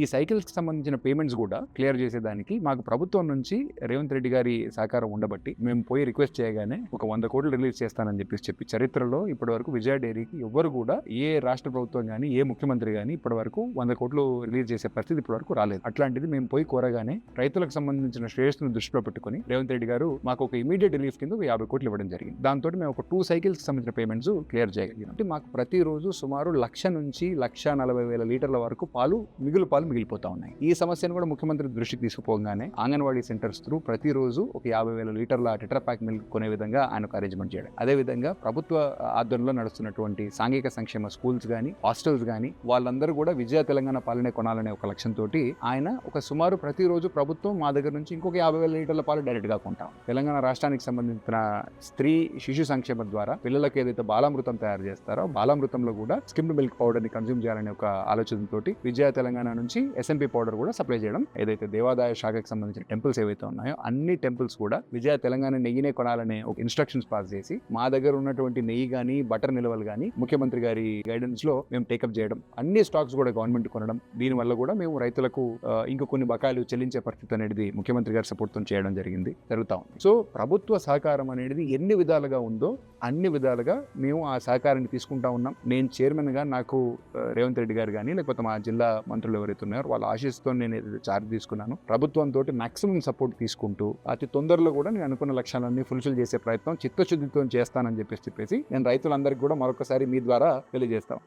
ఈ సైకిల్స్కి సంబంధించిన పేమెంట్స్ కూడా క్లియర్ చేసేదానికి మాకు ప్రభుత్వం నుంచి రేవంత్ రెడ్డి గారి సహకారం ఉండబట్టి మేము పోయి రిక్వెస్ట్ చేయగానే ఒక వంద కోట్లు రిలీజ్ చేస్తానని చెప్పేసి చెప్పి చరిత్రలో ఇప్పటి వరకు విజయ డైరీకి ఎవ్వరు కూడా ఏ రాష్ట్ర ప్రభుత్వం కానీ ఏ ముఖ్యమంత్రి కానీ ఇప్పటి వరకు వంద కోట్లు రిలీజ్ చేసే పరిస్థితి ఇప్పటి వరకు రాలేదు. అట్లాంటిది మేము పోయి కోరగానే రైతులకు సంబంధించిన శ్రేయస్సును దృష్టిలో పెట్టుకుని రేవంత్ రెడ్డి గారు మాకు ఒక ఇమీడియట్ రిలీఫ్ కింద ఒక యాభై కోట్లు ఇవ్వడం జరిగింది. దాంతో మేము ఒక టూ సైకిల్స్ సంబంధించిన పేమెంట్స్ క్లియర్ చేయగలిగాం. అంటే మాకు ప్రతిరోజు సుమారు లక్ష నుంచి లక్ష నలభై వేల లీటర్ల వరకు పాలు మిగులు పాలు మిగిలిపోతా ఉన్నాయి. ఈ సమస్యను కూడా ముఖ్యమంత్రి దృష్టికి తీసుకుపోగానే అంగన్వాడీ సెంటర్స్ త్రూ ప్రతిరోజు ఒక యాభై వేల లీటర్ల టెటర్ ప్యాక్ మిల్క్ కొనే విధంగా ఆయన ఒక అరేంజ్మెంట్ చేయడం. అదేవిధంగా ప్రభుత్వ ఆధ్వర్యంలో నడుస్తున్నటువంటి సాంఘిక సంక్షేమ స్కూల్స్ కానీ హాస్టల్స్ కానీ వాళ్ళందరూ కూడా విజయ తెలంగాణ పాలనే కొనాలనే ఒక లక్ష్యంతో ఆయన ఒక సుమారు ప్రతిరోజు ప్రభుత్వం మా దగ్గర నుంచి ఇంకొక యాభై వేల లీటర్ల పాలు డైరెక్ట్గా కొంటాం. తెలంగాణ రాష్ట్రానికి సంబంధించిన స్త్రీ శిశు సంక్షేమం ద్వారా పిల్లలకు ఏదైతే బాలామృతం తయారు చేస్తారో బాలామృతంలో కూడా స్కిమ్డ్ మిల్క్ పౌడర్ని కన్జ్యూమ్ చేయాలనే ఒక ఆలోచనతో విజయ తెలంగాణ నుంచి ఎస్ఎంపీ పౌడర్ కూడా సప్లై చేయడం ఏదైతే దేవాదాయ శాఖకు సంబంధించిన టెంపుల్స్ ఏవైతే ఉన్నాయో అన్ని టెంపుల్స్ కూడా విజయ తెలంగాణ నెయ్యినే కొనాలనే ఒక ఇన్స్ట్రక్షన్స్ పాస్ చేసి మా దగ్గర ఉన్నటువంటి నెయ్యి కానీ బటర్ నిల్వలు కానీ ముఖ్యమంత్రి గారి గైడెన్స్లో మేము టేకప్ చేయడం. అన్ని స్టాక్స్ కూడా గవర్నమెంట్ కొనడం. దీని వల్ల కూడా మేము రైతులకు ఇంకా కొన్ని బకాయిలు చెల్లించే పరిస్థితి అనేది ముఖ్యమంత్రి గారి సపోర్ట్తో చేయడం జరిగింది జరుగుతా ఉంది. సో ప్రభుత్వ సహకారం అనేది ఎన్ని విధాలుగా ఉందో అన్ని విధాలుగా మేము ఆ సహకారాన్ని తీసుకుంటా ఉన్నాం. నేను చైర్మన్గా నాకు రేవంత్ రెడ్డి గారు కానీ లేకపోతే మా జిల్లా మంత్రులు ఎవరైతే ఉన్నారో వాళ్ళ ఆశిస్తో నేను ఏదైతే చార్జ్ తీసుకున్నాను. ప్రభుత్వంతో మాక్సిమం సపోర్ట్ తీసుకుంటూ అతి తొందరలో కూడా నేను అనుకున్న లక్ష్యాలన్నీ ఫుల్ఫిల్ చేసే ప్రయత్నం చిత్తశుద్ధితో చేస్తానని చెప్పేసి చెప్పేసి నేను రైతులందరికీ కూడా మరొకసారి మీ ద్వారా తెలియజేస్తాను.